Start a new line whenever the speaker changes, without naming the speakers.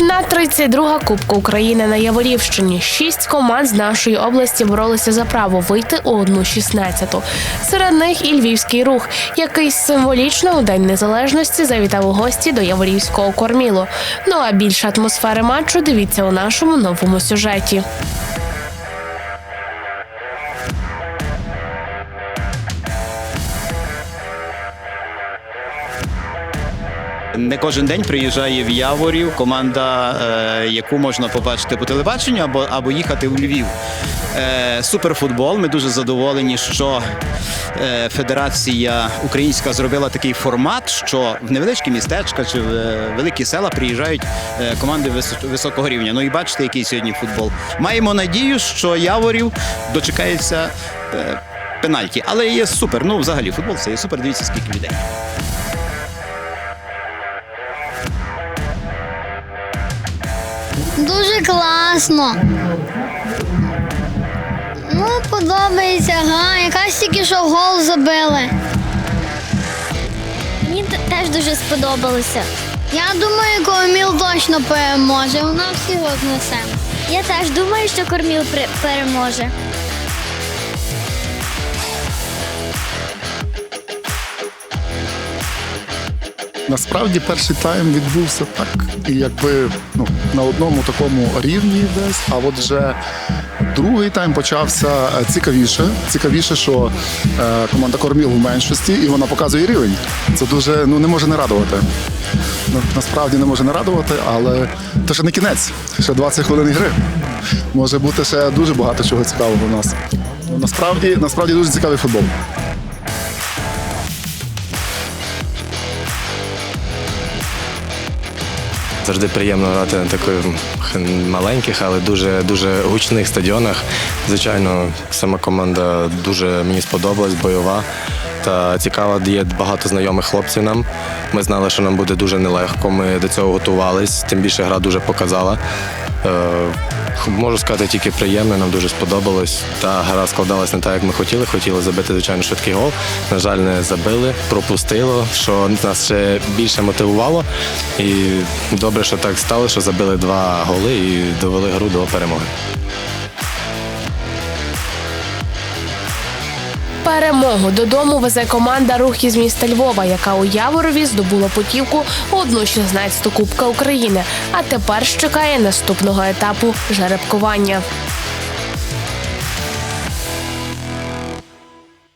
Одна 32 Кубка України на Яворівщині. Шість команд з нашої області боролися за право вийти у одну 16-ту. Серед них і львівський рух, який символічно у День Незалежності завітав у гості до Яворівського кормілу. Ну а більше атмосфери матчу дивіться у нашому новому сюжеті.
Не кожен день приїжджає в Яворів команда, е, яку можна побачити по телебаченню або, або їхати у Львів. Е, суперфутбол. Ми дуже задоволені, що е, Федерація Українська зробила такий формат, що в невеличкі містечка чи в е, великі села приїжджають е, команди висо- високого рівня. Ну і бачите, який сьогодні футбол. Маємо надію, що Яворів дочекається е, пенальті. Але є супер. Ну, взагалі, футбол це є супер. Дивіться, скільки людей.
Дуже класно. Ну, подобається га, Якась тільки що гол забили.
Мені теж дуже сподобалося.
Я думаю, Корміл точно переможе. У нас всі рознесемо.
Я теж думаю, що Корміл переможе.
Насправді перший тайм відбувся так, і якби ну, на одному такому рівні десь. А от вже другий тайм почався е, цікавіше. Цікавіше, що е, команда Корміл в меншості, і вона показує рівень. Це дуже ну не може не радувати. Ну, насправді не може не радувати, але це ще не кінець, ще 20 хвилин гри. Може бути ще дуже багато чого цікавого у нас. Ну, насправді, насправді дуже цікавий футбол.
Завжди приємно грати на таких маленьких, але дуже дуже гучних стадіонах. Звичайно, сама команда дуже мені сподобалась, бойова та цікава. Є багато знайомих хлопців нам. Ми знали, що нам буде дуже нелегко. Ми до цього готувались, тим більше гра дуже показала. Е, Можу сказати, тільки приємно, нам дуже сподобалось. Та гра складалась не так, як ми хотіли. Хотіли забити, звичайно, швидкий гол. На жаль, не забили, пропустило, що нас ще більше мотивувало. І добре, що так стало, що забили два голи і довели гру до перемоги.
Перемогу додому везе команда Рух із міста Львова, яка у Яворові здобула путівку одну 16 Кубка України. А тепер чекає наступного етапу жеребкування.